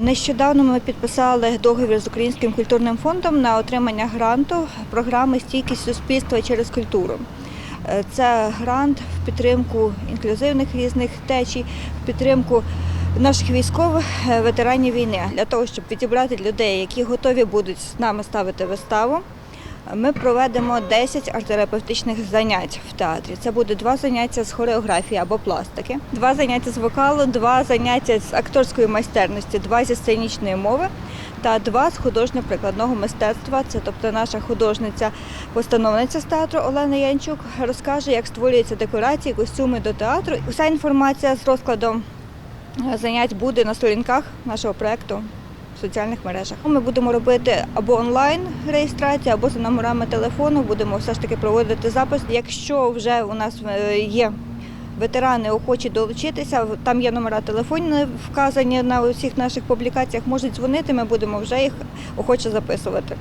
Нещодавно ми підписали договір з Українським культурним фондом на отримання гранту програми Стійкість суспільства через культуру. Е, Це грант в підтримку інклюзивних різних течій, в підтримку наших військових е, ветеранів війни для того, щоб відібрати людей, які готові будуть з нами ставити виставу. Ми проведемо 10 арт-терапевтичних занять в театрі. Це буде два заняття з хореографії або пластики, два заняття з вокалу, два заняття з акторської майстерності, два зі сценічної мови та два з художньо-прикладного мистецтва. Це тобто наша художниця, постановниця з театру Олена Янчук розкаже, як створюються декорації, костюми до театру. Уся інформація з розкладом е, занять буде на сторінках нашого проекту в соціальних мережах. Ми будемо робити або онлайн реєстрацію, або за номерами телефону. Будемо все ж таки проводити запис. Якщо вже у нас е, є ветерани, охочі долучитися, там є номера телефонів вказані на усіх наших публікаціях. Можуть дзвонити. Ми будемо вже їх охоче записувати.